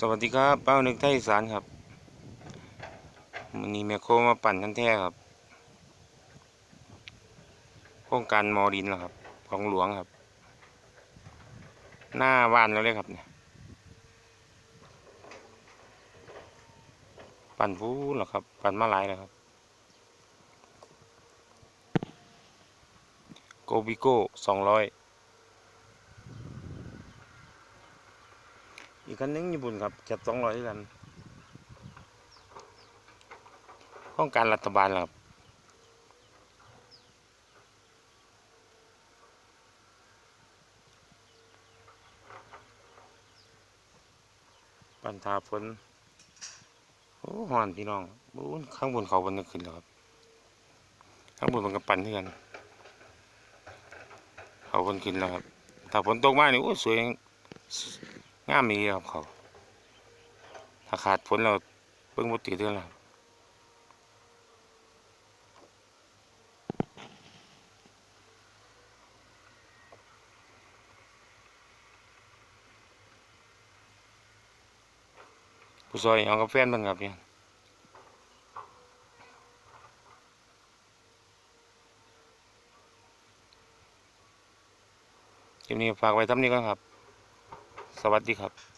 สวัสดีครับ เป้านึกไทยสานครับมันนี้แมคโครมาปั่นทันแท้ครับ โครงการมอดินแล้วครับ ของหลวงครับ หน้าบ้านเราเลยครับเนี่ยปั่นฟูหรอครับ ปั่นมาหลายแล้วครับ โกบิโก้สองร้อย อีกคันนึงญี่ปุ่นครับเจ็ดสองร้อยกันโครงการรัฐบาลครับปันทาฝนโอ้หอนพี่น้องบูนข้างบนเขาบนนึกขึ้นแล้วครับ ข้างบนมันก็ปั่นเพื่อนเขาบนขึ้นแล้วครับ ถ้าฝนตกมากนี่โอ้สวย งามมีครับเขาถ้าขาดฝนเราเบิ่งบ่ติดเด้อล่ะผู้ซอยเอากับแฟนเบิ่งครับเนี่ยคลิปนี้ฝากไว้ทำนี้ก่อนครับ สวัสดีครับ